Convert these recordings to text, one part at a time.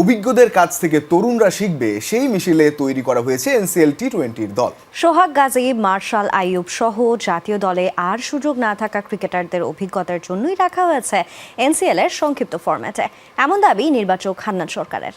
অভিজ্ঞদের কাছ থেকে তরুণরা শিখবে, সেই মিছিলে তৈরি করা হয়েছে এনসিএল টি টোয়েন্টির দল। সোহাগ গাজী, মার্শাল আইয়ুব সহ জাতীয় দলে আর সুযোগ না থাকা ক্রিকেটারদের অভিজ্ঞতার জন্যই রাখা হয়েছে এনসিএল এর সংক্ষিপ্ত ফরম্যাটে এমন দাবি নির্বাচক হান্নান সরকারের।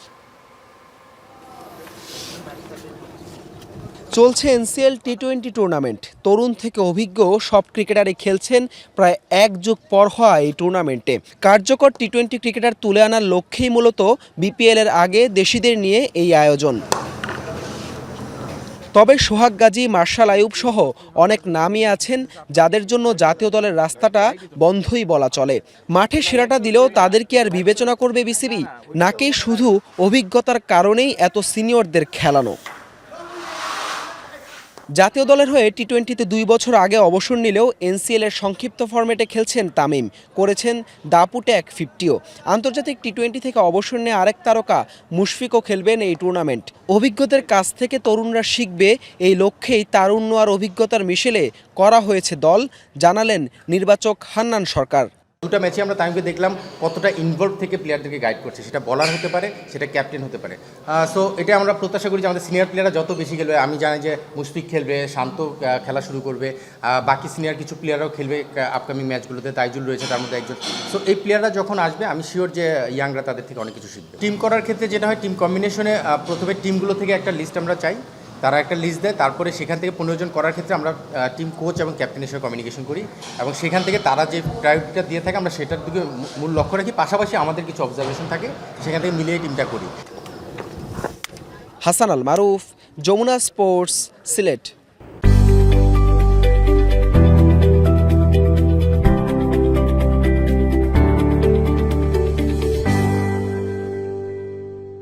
চলছে এনসিএল টি টোয়েন্টি টুর্নামেন্ট তরুণ থেকে অভিজ্ঞ সব ক্রিকেটারই খেলছেন প্রায় এক যুগ পর হওয়া এই টুর্নামেন্টে কার্যকর টি টোয়েন্টি ক্রিকেটার তুলে আনার লক্ষ্যেই মূলত বিপিএল এর আগে দেশিদের নিয়ে এই আয়োজন। তবে সোহাগ গাজী, মার্শাল আয়ুব সহ অনেক নামই আছেন যাদের জন্য জাতীয় দলের রাস্তাটা বন্ধই বলা চলে। মাঠে সেরাটা দিলেও তাদের কি আর বিবেচনা করবে বিসিবি? নাকি শুধু অভিজ্ঞতার কারণেই এত সিনিয়রদের খেলানো? জাতীয় দলের হয়ে টি টোয়েন্টিতে দুই বছর আগে অবসর নিলেও এনসিএল এর সংক্ষিপ্ত ফরম্যাটে খেলছেন তামিম। করেছেন দাপুটে এক ফিফটিও। আন্তর্জাতিক টি টোয়েন্টি থেকে অবসর নিয়ে আরেক তারকা মুশফিকও খেলবেন এই টুর্নামেন্ট অভিজ্ঞদের কাছ থেকে তরুণরা শিখবে এই লক্ষ্যেই তারুণ্য আর অভিজ্ঞতার মিশেলে করা হয়েছে দল, জানালেন নির্বাচক হান্নান সরকার। দুটো ম্যাচে আমরা তামিমকে দেখলাম কতটা ইনভলভ থেকে প্লেয়ারদেরকে গাইড করছে। সেটা বলার হতে পারে, সেটা ক্যাপ্টেন হতে পারে। সো এটা আমরা প্রত্যাশা করি যে আমাদের সিনিয়র প্লেয়াররা যত বেশি খেলবে, আমি জানি যে মুশফিক খেলবে, শান্ত খেলা শুরু করবে বাকি সিনিয়র কিছু প্লেয়াররাও খেলবে আপকামিং ম্যাচগুলোতে তাইজুল রয়েছে তার মধ্যে একজন। সো এই প্লেয়াররা যখন আসবে, আমি শিওর যে ইয়াংরা তাদের থেকে অনেক কিছু শিখবে। টিম করার ক্ষেত্রে যেটা হয় টিম কম্বিনেশনে প্রথমে টিমগুলো থেকে একটা লিস্ট আমরা চাই। তারা একটা লিস্ট দেয়, তারপরে সেখান থেকে পনেরো জন করার ক্ষেত্রে আমরা টিম কোচ এবং ক্যাপ্টেনের সঙ্গে কমিউনিকেশন করি এবং সেখান থেকে তারা যে প্রায়োরিটিটা দিয়ে থাকে, আমরা সেটার দিকে মূল লক্ষ্য রাখি। পাশাপাশি আমাদের কিছু অবজারভেশন থাকে, সেখান থেকে মিলিয়ে টিমটা করি। হাসান আল মারুফ, যমুনা স্পোর্টস সিলেট।